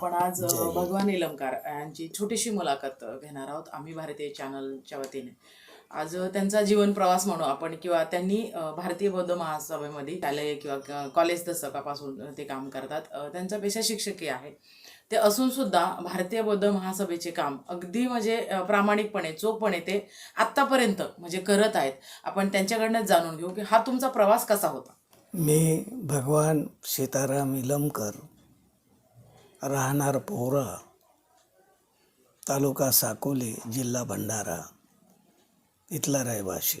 आपण आज भगवान निलमकार यांची छोटीशी मुलाखत घेणार आहोत. आम्ही भारतीय चॅनलच्या वतीने. आज त्यांचा जीवन प्रवास म्हणू आपण किंवा त्यांनी भारतीय बौद्ध महासभेमध्ये शालेय किंवा कॉलेज दशकापासून ते काम करतात. त्यांचा पेशा शिक्षकी आहे. ते असून सुद्धा भारतीय बौद्ध महासभेचे काम अगदी म्हणजे प्रामाणिकपणे चोखपणे ते आत्तापर्यंत म्हणजे करत आहेत. आपण त्यांच्याकडनं जाणून घेऊ की हा तुमचा प्रवास कसा होता? मी भगवान सीताराम इलमकर राहणार पोहरा तालुका साकोली जिल्हा भंडारा. इथला रहिवासी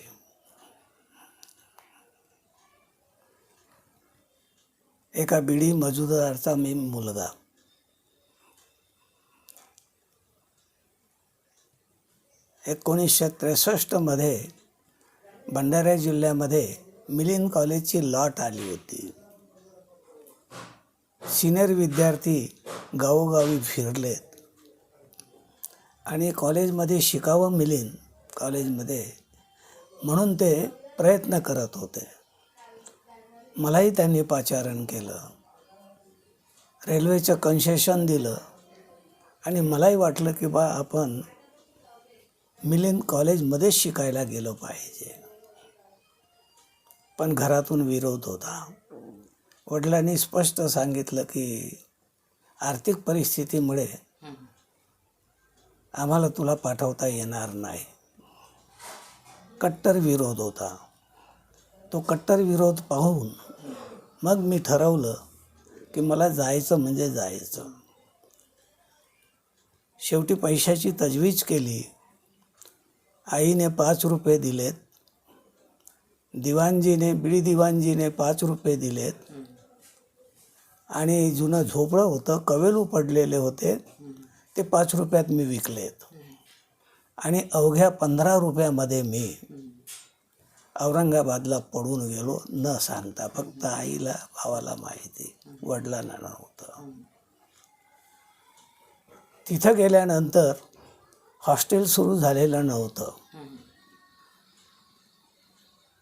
एका बिडी मजुदारचा मी मुलगा. एकोणीसशे त्रेसष्टमध्ये भंडारा जिल्ह्यामध्ये मिलिंद कॉलेजची लॉट आली होती. सिनियर विद्यार्थी गावोगावी फिरलेत. आणि कॉलेजमध्ये शिकावं मिलिंद कॉलेजमध्ये म्हणून ते प्रयत्न करत होते. मलाही त्यांनी पाचारण केलं. रेल्वेचं कन्सेशन दिलं. आणि मलाही वाटलं की बा आपण मिलिंद कॉलेजमध्येच शिकायला गेलो पाहिजे. पण घरातून विरोध होता. वडिलांनी स्पष्ट सांगितलं की आर्थिक परिस्थितीमुळे आम्हाला तुला पाठवता येणार नाही. कट्टर विरोध होता. तो कट्टर विरोध पाहून मग मी ठरवलं की मला जायचं म्हणजे जायचं. शेवटी पैशाची तजवीज केली. आईने पाच रुपये दिलेत. दिवाणजीने बिडी दिवाणजीने पाच रुपये दिलेत. आणि जुनं झोपडं होतं कवेलू पडलेले होते ते पाच रुपयात मी विकलेत आणि अवघ्या पंधरा रुपयामध्ये मी औरंगाबादला पडून गेलो न सांगता फक्त आईला भावाला माहिती वडिलांना नव्हतं. तिथं गेल्यानंतर हॉस्टेल सुरू झालेलं नव्हतं.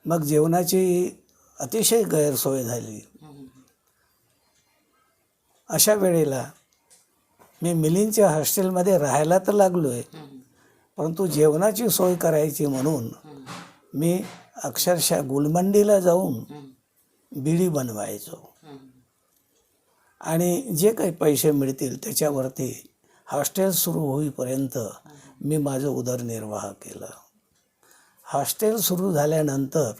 मग जेवणाची अतिशय गैरसोय झाली. अशा वेळेला मी मिलिंदच्या हॉस्टेलमध्ये राहायला तर लागलो आहे परंतु जेवणाची सोय करायची म्हणून मी अक्षरशः गुलमंडीला जाऊन बिडी बनवायचो. आणि जे काही पैसे मिळतील त्याच्यावरती हॉस्टेल सुरू होईपर्यंत मी माझं उदरनिर्वाह केला. हॉस्टेल सुरू झाल्यानंतर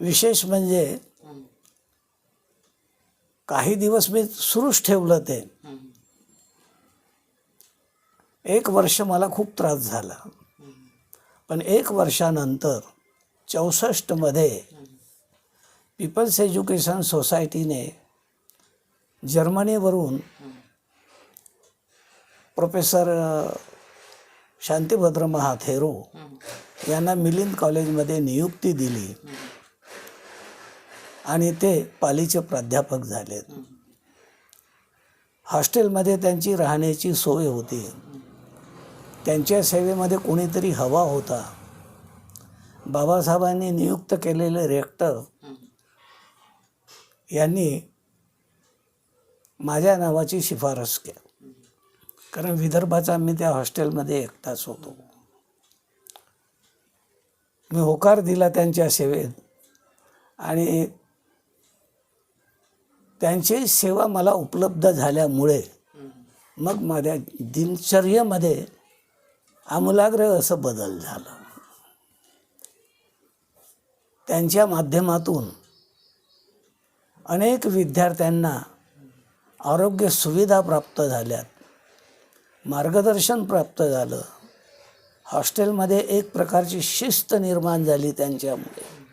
विशेष म्हणजे काही दिवस मी सुरूच ठेवलं ते. एक वर्ष मला खूप त्रास झाला. पण एक वर्षानंतर चौसष्टमध्ये पीपल्स एज्युकेशन सोसायटीने जर्मनीवरून प्रोफेसर शांतीभद्र शांतिभद्र महाथेरो यांना मिलिंद कॉलेजमध्ये नियुक्ती दिली. आणि ते पालीचे प्राध्यापक झालेत. हॉस्टेलमध्ये त्यांची राहण्याची सोय होती. त्यांच्या सेवेमध्ये कोणीतरी हवा होता. बाबासाहेबांनी नियुक्त केलेले रेक्टर यांनी माझ्या नावाची शिफारस केली. कारण विदर्भाचा मी त्या हॉस्टेलमध्ये एकटाच होतो. मी होकार दिला त्यांच्या सेवेत आणि त्यांची सेवा मला उपलब्ध झाल्यामुळे मग माझ्या दिनचर्येमध्ये आमूलाग्र असं बदल झालं. त्यांच्या माध्यमातून अनेक विद्यार्थ्यांना आरोग्य सुविधा प्राप्त झाल्यात मार्गदर्शन प्राप्त झालं. हॉस्टेलमध्ये एक प्रकारची शिस्त निर्माण झाली त्यांच्यामुळे.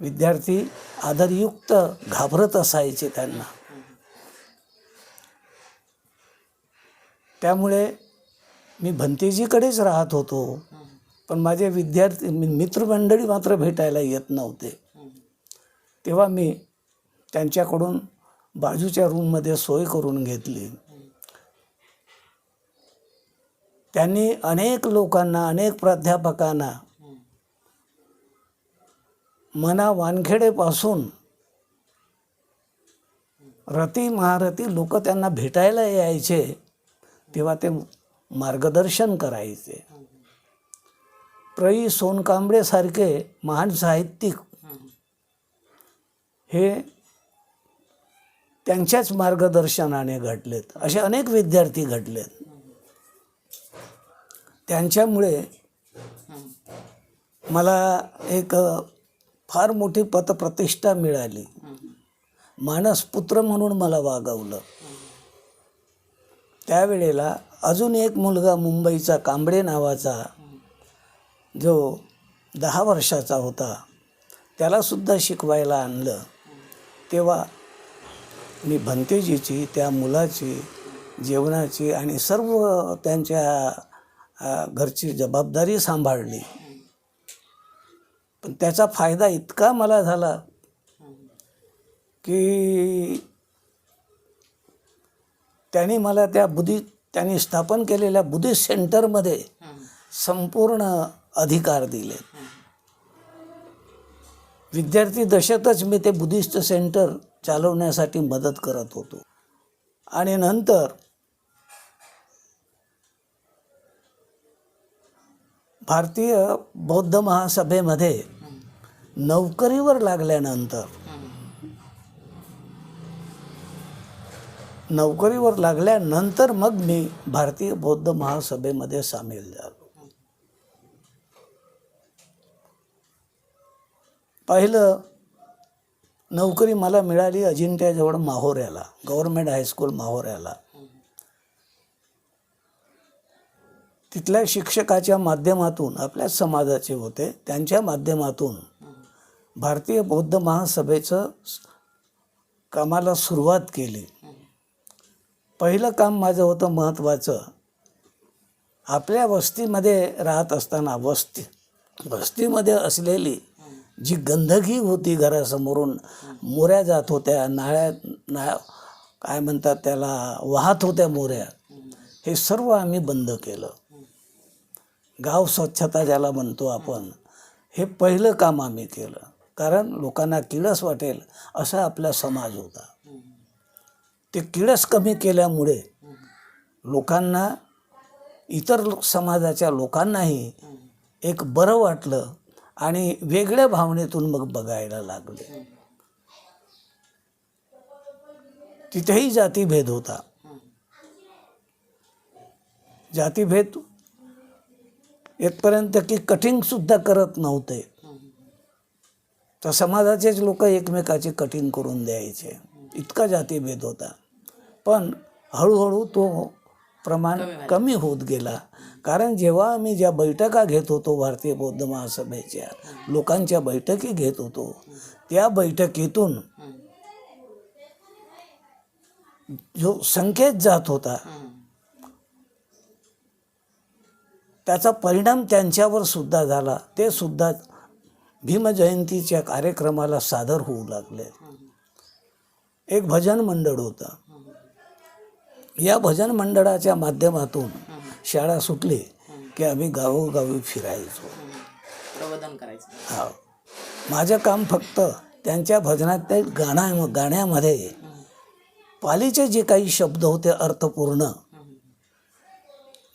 विद्यार्थी आदरयुक्त घाबरत असायचे त्यांना. त्यामुळे मी भंतेजीकडेच राहत होतो. पण माझे विद्यार्थी मी- मित्रमंडळी मात्र भेटायला येत नव्हते. तेव्हा मी त्यांच्याकडून बाजूच्या रूममध्ये सोय करून घेतली. त्यांनी अनेक लोकांना अनेक प्राध्यापकांना मना वानखेडेपासून रती महारथी लोक त्यांना भेटायला यायचे तेव्हा ते मार्गदर्शन करायचे. प्रई सोनकांबळेसारखे महान साहित्यिक हे त्यांच्याच मार्गदर्शनाने घडलेत. असे अनेक विद्यार्थी घडलेत. त्यांच्यामुळे मला एक फार मोठी पतप्रतिष्ठा मिळाली. मानसपुत्र म्हणून मला वागवलं. त्यावेळेला अजून एक मुलगा मुंबईचा कांबळे नावाचा जो दहा वर्षाचा होता त्यालासुद्धा शिकवायला आणलं. तेव्हा मी भंतेजीची त्या मुलाची जेवणाची आणि सर्व त्यांच्या घरची जबाबदारी सांभाळली. पण त्याचा फायदा इतका मला झाला की त्यांनी मला त्या बुद्धी त्यांनी स्थापन केलेल्या बुद्धिस्ट सेंटरमध्ये संपूर्ण अधिकार दिले. विद्यार्थी दशेतच मी ते बुद्धिस्ट सेंटर चालवण्यासाठी मदत करत होतो. आणि नंतर भारतीय बौद्ध महासभेमध्ये नोकरीवर लागल्यानंतर नोकरीवर लागल्यानंतर मग मी भारतीय बौद्ध महासभेमध्ये सामील झालो. पहिलं नोकरी मला मिळाली अजिंठ्याजवळ माहोऱ्याला गव्हर्मेंट हायस्कूल माहोऱ्याला. तिथल्या शिक्षकाच्या माध्यमातून आपल्या समाजाचे होते त्यांच्या माध्यमातून भारतीय बौद्ध महासभेचं कामाला सुरुवात केली. पहिलं काम माझं होतं महत्त्वाचं. आपल्या वस्तीमध्ये राहत असताना वस्ती वस्तीमध्ये असलेली जी गंदगी होती घरासमोरून मोऱ्या जात होत्या नाळ्या ना काय म्हणतात त्याला वाहत होत्या मोऱ्या हे सर्व आम्ही बंद केलं. गाव स्वच्छता ज्याला म्हणतो आपण हे पहिलं काम आम्ही केलं. कारण लोकांना किळस वाटेल असा आपला समाज होता. ते किळस कमी केल्यामुळे लोकांना इतर समाजाच्या लोकांनाही एक बरं वाटलं आणि वेगळ्या भावनेतून मग बघायला लागले. तिथेही जातीभेद होता. जातीभेद येतपर्यंत की कटिंगसुद्धा करत नव्हते. तर समाजाचेच लोक एकमेकाची कटिंग करून द्यायचे. इतका जातीभेद होता. पण हळूहळू तो प्रमाण कमी होत गेला. कारण जेव्हा आम्ही ज्या बैठका घेत होतो भारतीय बौद्ध महासभेच्या लोकांच्या बैठकी घेत होतो त्या बैठकीतून जो संकेत जात होता त्याचा परिणाम त्यांच्यावर सुद्धा झाला. ते सुद्धा भीमजयंतीच्या कार्यक्रमाला सादर होऊ लागले. एक भजन मंडळ होतं. या भजन मंडळाच्या माध्यमातून शाळा सुटली की आम्ही गावोगावी फिरायचो. प्रबोधन करायचं. हा. माझं काम फक्त त्यांच्या भजनात ते गाणा गाण्यामध्ये पालीचे जे काही शब्द होते अर्थपूर्ण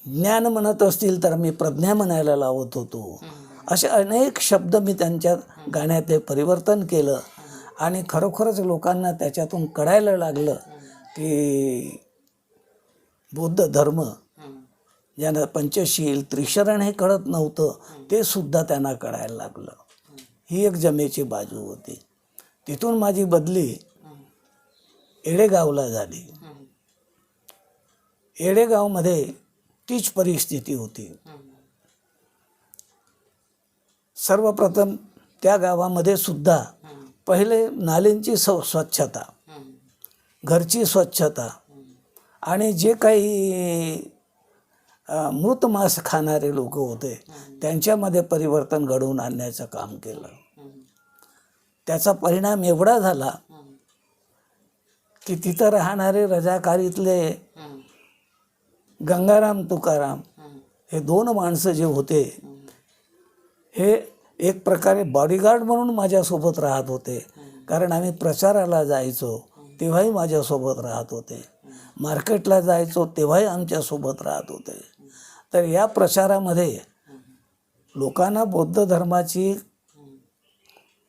ज्ञान म्हणत असतील तर मी प्रज्ञा म्हणायला लावत होतो. असे अनेक शब्द मी त्यांच्या गाण्यात परिवर्तन केलं आणि खरोखरच लोकांना त्याच्यातून कळायला लागलं की बौद्ध धर्म ज्यांना पंचशील त्रिशरण हे कळत नव्हतं. ते सुद्धा त्यांना कळायला लागलं. ही एक जमेची बाजू होती. तिथून माझी बदली येडेगावला झाली. येडेगावमध्ये तीच परिस्थिती होती. सर्वप्रथम त्या गावामध्ये सुद्धा पहिले नालींची स्व स्वच्छता घरची स्वच्छता आणि जे काही मृत मांस खाणारे लोक होते त्यांच्यामध्ये परिवर्तन घडवून आणण्याचं काम केलं. त्याचा परिणाम एवढा झाला की तिथं राहणारे रजाकारीतले गंगाराम तुकाराम हे दोन माणसं जे होते हे एक प्रकारे बॉडीगार्ड म्हणून माझ्यासोबत राहत होते. कारण आम्ही प्रचाराला जायचो तेव्हाही माझ्यासोबत राहत होते. मार्केटला जायचो तेव्हाही आमच्यासोबत राहत होते. तर या प्रचारामध्ये लोकांना बौद्ध धर्माची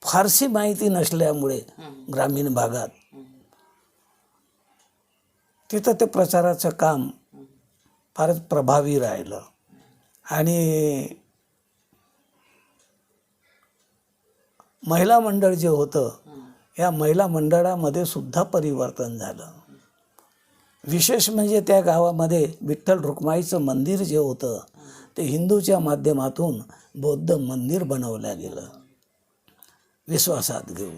फारशी माहिती नसल्यामुळे ग्रामीण भागात तिथं ते प्रचाराचं काम फारच प्रभावी राहिलं. आणि महिला मंडळ जे होतं या महिला मंडळामध्ये सुद्धा परिवर्तन झालं. विशेष म्हणजे त्या गावामध्ये विठ्ठल रुक्माईचं मंदिर जे होतं ते हिंदूच्या माध्यमातून बौद्ध मंदिर बनवलं गेलं विश्वासात घेऊन.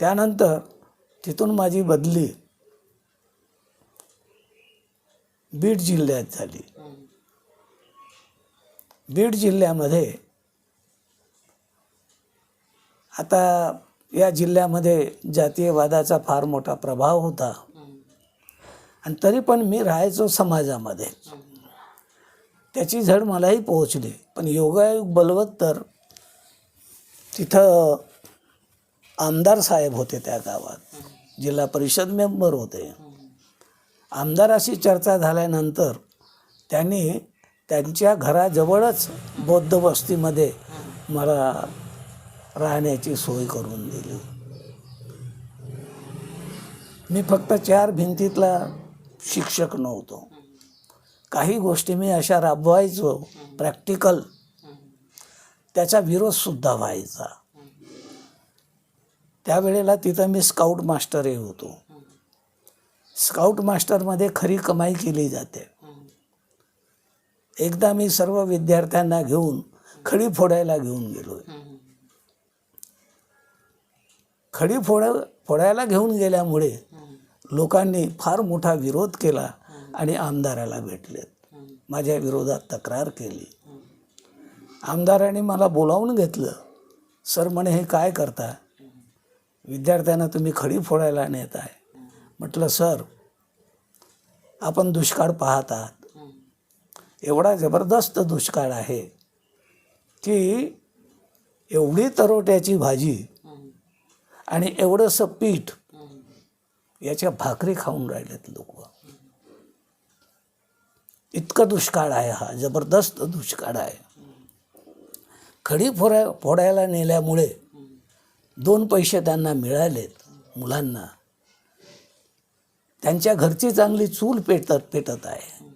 त्यानंतर तिथून माझी बदली बीड जिल्ह्यात झाली. बीड जिल्ह्यामध्ये आता या जिल्ह्यामध्ये जातीयवादाचा फार मोठा प्रभाव होता. आणि तरी पण मी राहायचो समाजामध्ये. त्याची झड मलाही पोहोचली. पण योगायोग बलवत तर तिथं आमदार साहेब होते त्या गावात. जिल्हा परिषद मेंबर होते. आमदाराशी चर्चा झाल्यानंतर त्यांनी त्यांच्या घराजवळच बौद्ध वस्तीमध्ये मला राहण्याची सोय करून दिली. मी फक्त चार भिंतीतला शिक्षक नव्हतो. काही गोष्टी मी अशा राबवायचो प्रॅक्टिकल. त्याचा विरोधसुद्धा व्हायचा. त्यावेळेला तिथं मी स्काउट मास्टरही होतो. स्काउट मास्टरमध्ये खरी कमाई केली जाते. एकदा मी सर्व विद्यार्थ्यांना घेऊन खडी फोडायला घेऊन गेलो खडी फोड फोडायला घेऊन गेल्यामुळे लोकांनी फार मोठा विरोध केला आणि आमदाराला भेटलेत. माझ्या विरोधात तक्रार केली. आमदाराने मला बोलावून घेतलं सर म्हणे हे काय करता? विद्यार्थ्यांना तुम्ही खडी फोडायला नेत आहे म्हटलं सर आपण दुष्काळ पाहत आहात. एवढा जबरदस्त दुष्काळ आहे की एवढी तरोट्याची भाजी आणि एवढंसं पीठ याच्या भाकरी खाऊन राहिलेत लोक. इतकं दुष्काळ आहे हा जबरदस्त दुष्काळ आहे. खडी फोडाय फोडायला नेल्यामुळे दोन पैसे त्यांना मिळालेत मुलांना. त्यांच्या घरची चांगली चूल पेटत पेटत आहे.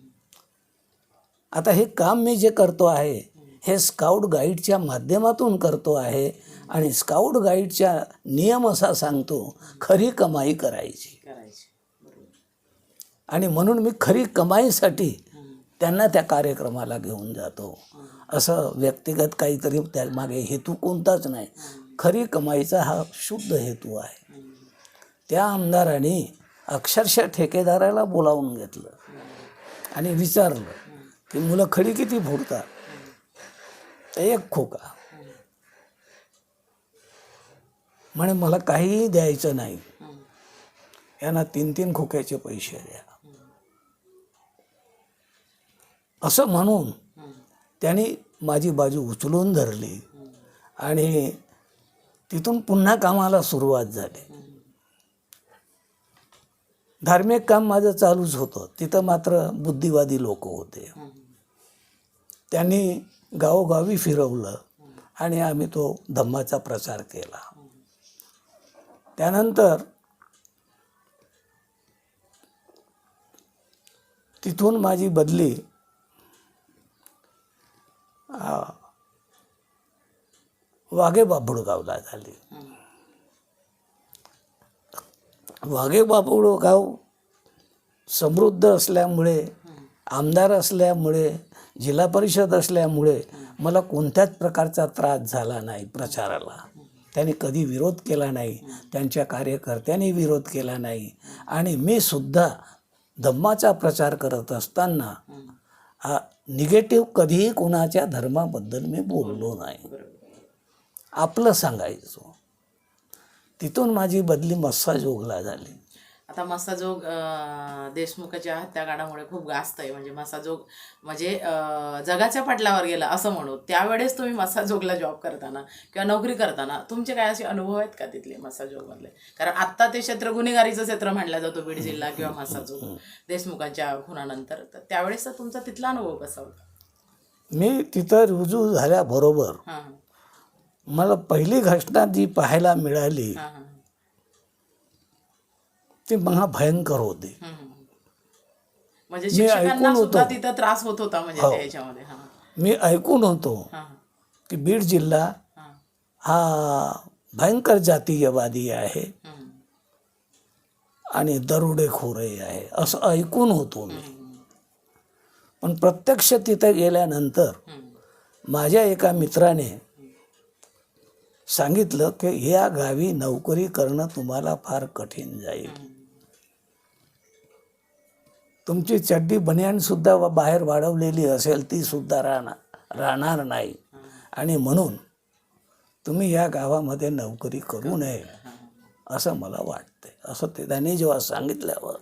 आता हे काम मी जे करतो आहे हे स्काउट गाईडच्या माध्यमातून करतो आहे आणि स्काउट गाईडच्या नियम असा सांगतो खरी कमाई करायची. आणि म्हणून मी खरी कमाईसाठी त्यांना त्या कार्यक्रमाला घेऊन जातो. असं व्यक्तिगत काहीतरी त्यामागे हेतू कोणताच नाही. खरी कमाईचा हा शुद्ध हेतू आहे. त्या आमदाराने अक्षरशः ठेकेदाराला बोलावून घेतलं. आणि विचारलं की मुलं खडी किती फोडतात? एक खोका. म्हणे मला काहीही द्यायचं नाही. यांना तीन तीन खोक्याचे पैसे द्या. असं म्हणून त्यांनी माझी बाजू उचलून धरली आणि तिथून पुन्हा कामाला सुरुवात झाली. धार्मिक काम माझं चालूच होतं. तिथं मात्र बुद्धिवादी लोक होते. त्यांनी गावोगावी फिरवलं आणि आम्ही तो धम्माचा प्रचार केला. त्यानंतर तिथून माझी बदली वाघे बाभुळगावला झाली. वाघे बाभुळगाव समृद्ध असल्यामुळे आमदार असल्यामुळे जिल्हा परिषद असल्यामुळे मला कोणत्याच प्रकारचा त्रास झाला नाही प्रचाराला. त्यांनी कधी विरोध केला नाही त्यांच्या कार्यकर्त्यांनी विरोध केला नाही. आणि मी सुद्धा धम्माचा प्रचार करत असताना हा निगेटिव्ह कधीही कोणाच्या धर्माबद्दल मी बोललो नाही. आपलं सांगायचो. तिथून माझी बदली मस्साजोगला झाली. आता मसाजोग अं, देशमुखाच्या हत्याकांडामुळे खूप गाजत आहे म्हणजे मसाजोग म्हणजे जगाच्या पटलावर गेला असं म्हणू. त्यावेळेस तुम्ही मसाजोगला जॉब करताना किंवा नोकरी करताना तुमचे काय असे अनुभव आहेत का तिथले मसाजोगमधले कारण आत्ता ते क्षेत्र गुन्हेगारीचं क्षेत्र मानलं जातो बीड जिल्हा किंवा मसाजोग देशमुखांच्या खुनानंतर. तर त्यावेळेस तुमचा तिथला अनुभव कसा होता? मी तिथं रुजू झाल्याबरोबर मला पहिली घटना जी पाहायला मिळाली ती महाभयंकर होती. म्हणजे ऐकून होतो. तिथं त्रास होत होता म्हणजे हो. मी ऐकून होतो की बीड जिल्हा हा. भयंकर जातीयवादी आहे आणि दरोडेखोरही आहे असं ऐकून होतो मी. पण प्रत्यक्ष तिथे गेल्यानंतर माझ्या एका मित्राने सांगितलं की या गावी नोकरी करणं तुम्हाला फार कठीण जाईल. तुमची चड्डी बनियानसुद्धा बाहेर वाढवलेली असेल ती सुद्धा राहणार राहणार नाही. आणि म्हणून तुम्ही या गावामध्ये नोकरी करू नये असं मला वाटते असं ते त्यांनी जेव्हा सांगितल्यावर.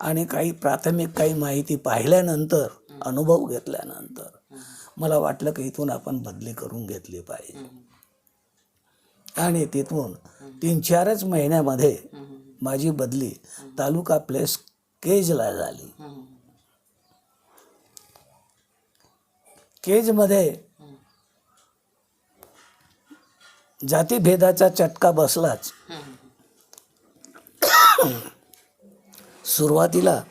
आणि काही प्राथमिक काही माहिती पाहिल्यानंतर अनुभव घेतल्यानंतर मला वाटलं की इथून आपण बदली करून घेतली पाहिजे. आणि तिथून तीन चारच महिन्यामध्ये माझी बदली तालुका प्लेस केजला झाली. केजमध्ये जातीभेदाचा चटका बसलाच. सुरुवातीला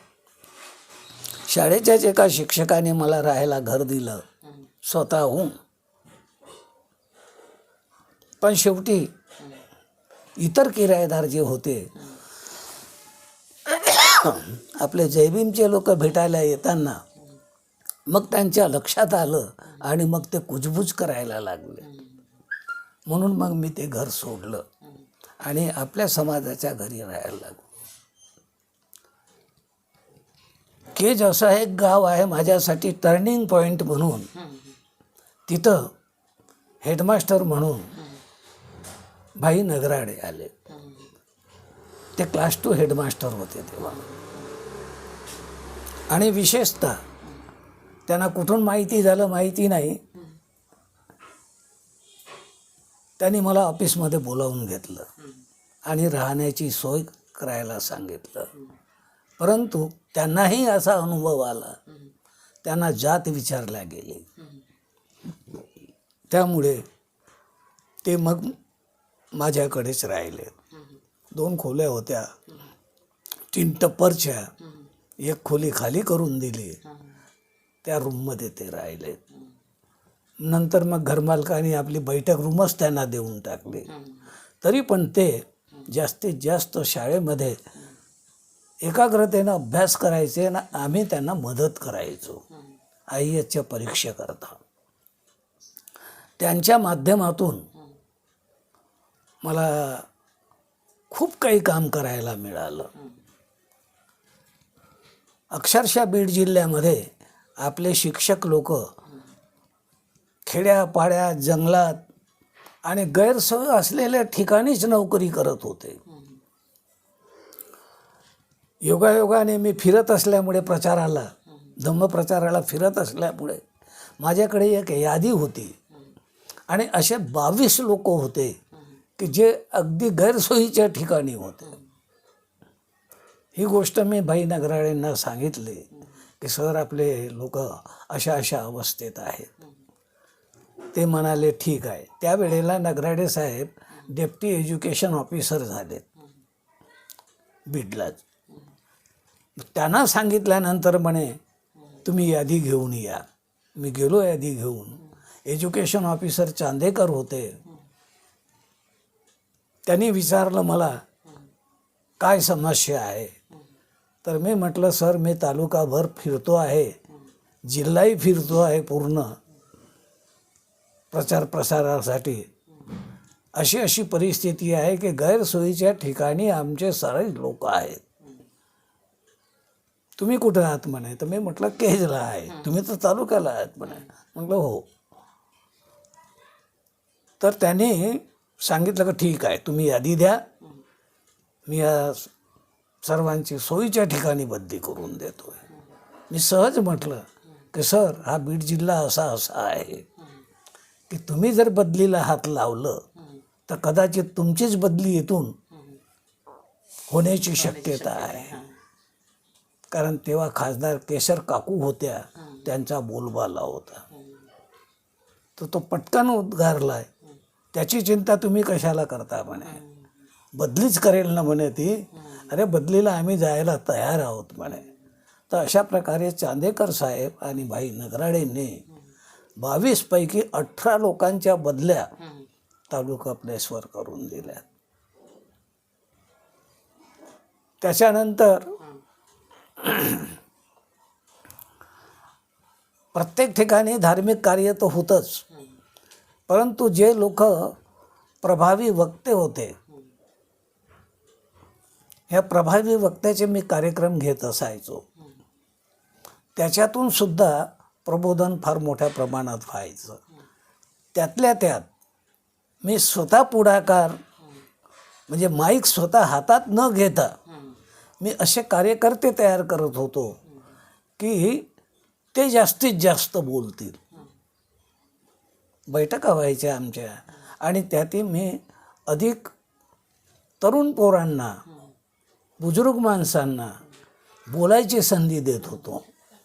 शाळेच्याच एका शिक्षकाने मला राहायला घर दिलं. स्वतःहून पण शेवटी इतर किरायेदार जे होते आपले जयभीमचे लोक भेटायला येताना मग त्यांच्या लक्षात आलं आणि मग ते कुजबूज करायला लागले. म्हणून मग मी ते घर सोडलं आणि आपल्या समाजाच्या घरी राहायला लागलो. केज असं एक गाव आहे माझ्यासाठी टर्निंग पॉईंट म्हणून. तिथं हेडमास्टर म्हणून भाई नगराडे आले. ते क्लास टू हेडमास्टर होते तेव्हा. आणि विशेषतः त्यांना कुठून माहिती झालं माहिती नाही. त्यांनी मला ऑफिसमध्ये बोलावून घेतलं. आणि राहण्याची सोय करायला सांगितलं. परंतु त्यांनाही असा अनुभव आला. त्यांना जात विचारल्या गेली. त्यामुळे ते मग माझ्याकडेच राहिले. दोन खोल्या होत्या. तीन टप्परच्या एक खोली खाली करून दिली. त्या रूममध्ये ते राहिले. नंतर मग घरमालकाने आपली बैठक रूमच त्यांना देऊन टाकली. तरी पण ते जास्तीत जास्त शाळेमध्ये एकाग्रतेनं अभ्यास करायचे ना आम्ही त्यांना मदत करायचो. आय एसच्या परीक्षेकरता त्यांच्या माध्यमातून मला खूप काही काम करायला मिळालं. अक्षरशः बीड जिल्ह्यामध्ये आपले शिक्षक लोक खेड्यापाड्या जंगलात आणि गैरसोय असलेल्या ठिकाणीच नोकरी करत होते. योगायोगाने मी फिरत असल्यामुळे प्रचाराला धम्मप्रचाराला फिरत असल्यामुळे माझ्याकडे एक यादी होती. आणि असे बावीस लोक होते. की जे अगदी गैरसोयीच्या ठिकाणी होते. ही गोष्ट मी भाई नगराळेंना सांगितली की सर आपले लोक अशा अशा अवस्थेत आहेत. ते म्हणाले ठीक आहे. त्यावेळेला नगराडे साहेब डेप्टी एज्युकेशन ऑफिसर झालेत. बीडलाच त्यांना सांगितल्यानंतर म्हणे तुम्ही यादी घेऊन या. मी गेलो यादी घेऊन. एज्युकेशन ऑफिसर चांदेकर होते. त्यांनी विचारलं मला काय समस्या आहे? तर मी म्हटलं सर मी तालुकाभर फिरतो आहे जिल्हाही फिरतो आहे पूर्ण प्रचार प्रसारासाठी. अशी अशी परिस्थिती आहे की गैरसोयीच्या ठिकाणी आमचे सारे लोक आहेत. तुम्ही कुठं आहात? म्हणे. तर मी म्हटलं केजला आहे. तुम्ही तर तालुक्याला आहात. म्हणे. म्हटलं हो. तर त्यांनी सांगितलं का ठीक आहे तुम्ही यादी द्या. मी या सर्वांची सोयीच्या ठिकाणी बदली करून देतोय. मी सहज म्हटलं की सर हा बीड जिल्हा असा असा आहे की तुम्ही जर बदलीला हात लावलं तर कदाचित तुमचीच बदली इथून होण्याची शक्यता आहे. कारण तेव्हा खासदार केशर काकू होत्या त्यांचा बोलबाला होता. तर तो पटकन उद्गारलाय. त्याची चिंता तुम्ही कशाला करता म्हणे? बदलीच करेल ना म्हणे ती. अरे बदलीला आम्ही जायला तयार आहोत म्हणे. तर अशा प्रकारे चांदेकर साहेब आणि भाई नगराडेंनी बावीसपैकी अठरा लोकांच्या बदल्या तालुका प्लेसवर करून दिल्या. त्याच्यानंतर प्रत्येक ठिकाणी धार्मिक कार्य तर होतंच. परंतु जे लोक प्रभावी वक्ते होते ह्या प्रभावी वक्त्याचे मी कार्यक्रम घेत असायचो. त्याच्यातून सुद्धा प्रबोधन फार मोठ्या प्रमाणात व्हायचं. त्यातल्या त्यात मी स्वतः पुढाकार म्हणजे माईक स्वतः हातात न घेता मी असे कार्यकर्ते तयार करत होतो की ते जास्तीत जास्त बोलतील. बैठका व्हायच्या आमच्या. आणि त्यातही मी अधिक तरुण पोरांना बुजुर्ग माणसांना बोलायची संधी देत होतो.